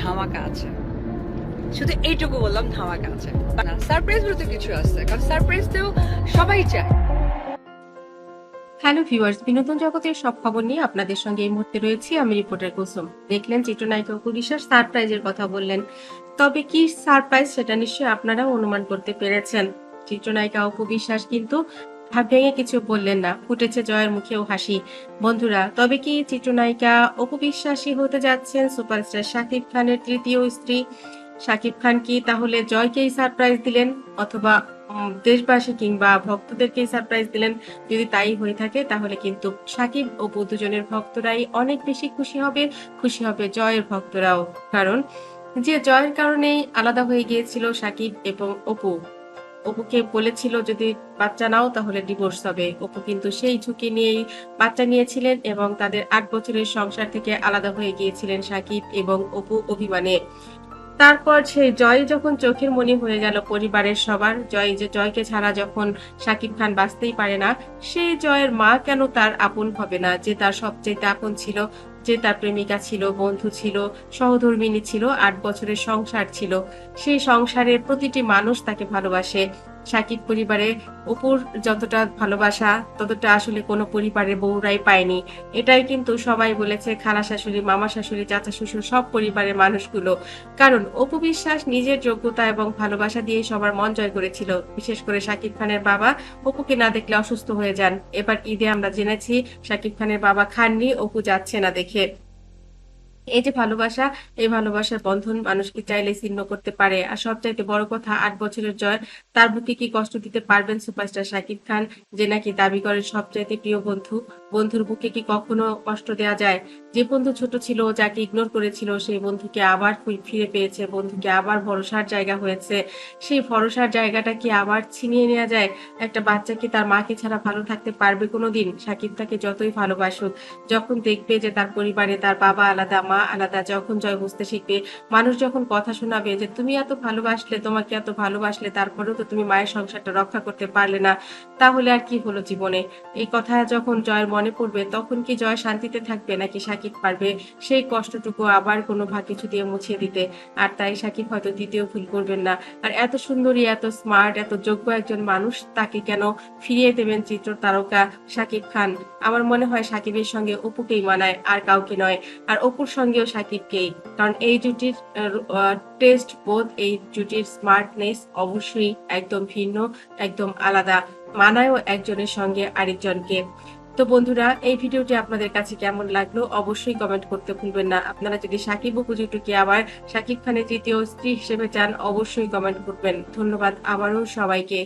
ধামাকা আছে। শুধু এইটুকু বললাম, ধামাকা আছে। সারপ্রাইজ বলতে কিছু আছে, কারণ সারপ্রাইজ তো সবাই চায়। হ্যালো ভিউয়ার্স বিনোদন জগতের সব খবর নিয়ে আপনাদের সঙ্গে এই মুহূর্তে রয়েছি আমি রিপোর্টার কুসুম। দেখলেন চিত্রনায়িকা অপু সারপ্রাইজের কথা বললেন। তবে কি সারপ্রাইজ সেটা নিশ্চয়ই আপনারা অনুমান করতে পেরেছেন। চিত্রনায়িকা অপু বিশ্বাস কিন্তু ভাব ভেঙে কিছু বললেন না। ফুটেছে জয়ের মুখেও হাসি। বন্ধুরা, তবে কি চিত্রনায়িকা অপু বিশ্বাসী হতে যাচ্ছেন সুপারস্টার শাকিব খানের তৃতীয় স্ত্রী? শাকিব খান কি তাহলে জয়কেই সারপ্রাইজ দিলেন? অথবা দেশবাসী কিংবা ভক্তদেরকেই সারপ্রাইজ দিলেন? যদি তাই হয়ে থাকে, তাহলে কিন্তু সাকিব ও দুজনের ভক্তরাই অনেক বেশি খুশি হবে খুশি হবে জয়ের ভক্তরাও। কারণ, যে জয়ের কারণেই আলাদা হয়ে গিয়েছিল সাকিব এবং অপু। অপুকে বলেছিল, যদি বাচ্চা নাও, তাহলে ডিভোর্স হবে। অপু কিন্তু সেই ঝুঁকি নিয়েই বাচ্চা নিয়েছিলেন এবং তাদের আট বছরের সংসার থেকে আলাদা হয়ে গিয়েছিলেন সাকিব এবং অপু অভিমানে। তারপর সেই জয় যখন চোখের মনি হয়ে গেল পরিবারের সবার, জয় যে জয়কে ছাড়া যখন সাকিব খান বাঁচতেই পারে না, সেই জয়ের মা কেন তার আপন হবে না, যে তার সবচেয়ে আপন ছিল যে তার প্রেমিকা ছিল, বন্ধু ছিল সহধর্মিনী ছিল, আট বছরের সংসার ছিল। সেই সংসারের প্রতিটি মানুষ তাকে ভালোবাসে। সাকিব পরিবারে অপুর যতটা ভালোবাসা, ততটা আসলে কোনো পরিবারের বউরাই পায়নি। এটাই কিন্তু সবাই বলেছে, খালা শাশুড়ি, মামা শাশুড়ি, চাচা শ্বশুর, সব পরিবারের মানুষগুলো। কারণ অপু বিশ্বাস নিজের যোগ্যতা এবং ভালোবাসা দিয়ে সবার মন জয় করেছিল। বিশেষ করে সাকিব খানের বাবা অপুকে না দেখলে অসুস্থ হয়ে যান। এবার ঈদে আমরা জেনেছি, সাকিব খানের বাবা খাননি, অপু যাচ্ছে না দেখে। এই যে ভালোবাসা, এই ভালোবাসার বন্ধন মানুষকে চাইলে ছিন্ন করতে পারে? আর সবচাইতে বড় কথা, আট বছরের জয়, তার বুকে কি কষ্ট দিতে পারবেন সুপারস্টার শাকিব খান, যে নাকি দাবি করেন সবচাইতে প্রিয় বন্ধু? বন্ধুর বুকে কি কখনো কষ্ট দেওয়া যায়? যে বন্ধু ছোট ছিল, যাকে ইগনোর করেছিল সেই বন্ধুকে আবার ফিরে পেয়েছে, বন্ধুকে আবার ভরসার জায়গা হয়েছে। সেই ভরসার জায়গাটা কি আবার ছিনিয়ে নেওয়া যায়? একটা বাচ্চা কি তার মাকে ছাড়া ভালো থাকতে পারবে কোনোদিন? সাকিব তাকে যতই ভালোবাসুক, যখন দেখবে যে তার পরিবারে তার বাবা আলাদা, মা আলাদা যখন জয় বুঝতে শিখবে, মানুষ যখন কথা শোনাবে যে, তুমি এত ভালোবাসলে, তোমাকে এত ভালোবাসলে, তারপরেও তো তুমি মায়ের সংসারটা রক্ষা করতে পারলে না, তাহলে আর কি হলো জীবনে? এই কথা যখন জয়ের মনে পড়বে, তখন কি জয় শান্তিতে থাকবে নাকি সাকিব পারবে সেই কষ্টটুকু আবার কোনো ভাগ কিছু দিয়ে মুছিয়ে দিতে? আর তাই সাকিব হয়তো দ্বিতীয় ভুল করবেন না। আর এত সুন্দরী, এত স্মার্ট এত যোগ্য একজন মানুষ তাকে কেন ফিরিয়ে দেবেন চিত্র তারকা সাকিব খান? আমার মনে হয় সাকিবের সঙ্গে অপুকেই মানায় আর কাউকে নয়। আর অপুর সঙ্গেও সাকিবকেই। কারণ এই জুটির টেস্ট বোধ এই জুটির স্মার্টনেস অবশ্যই একদম ভিন্ন, একদম আলাদা। মানায়ও একজনের সঙ্গে আরেকজনকে। তো বন্ধুরা, এই ভিডিওটি আপনাদের কাছে কেমন লাগল অবশ্যই কমেন্ট করতে ভুলবেন না। আপনারা যদি সাকিব উপযুক্তকে আবার সাকিব খানের তৃতীয় স্ত্রী হিসেবে চান, অবশ্যই কমেন্ট করবেন। ধন্যবাদ আবারও সবাইকে।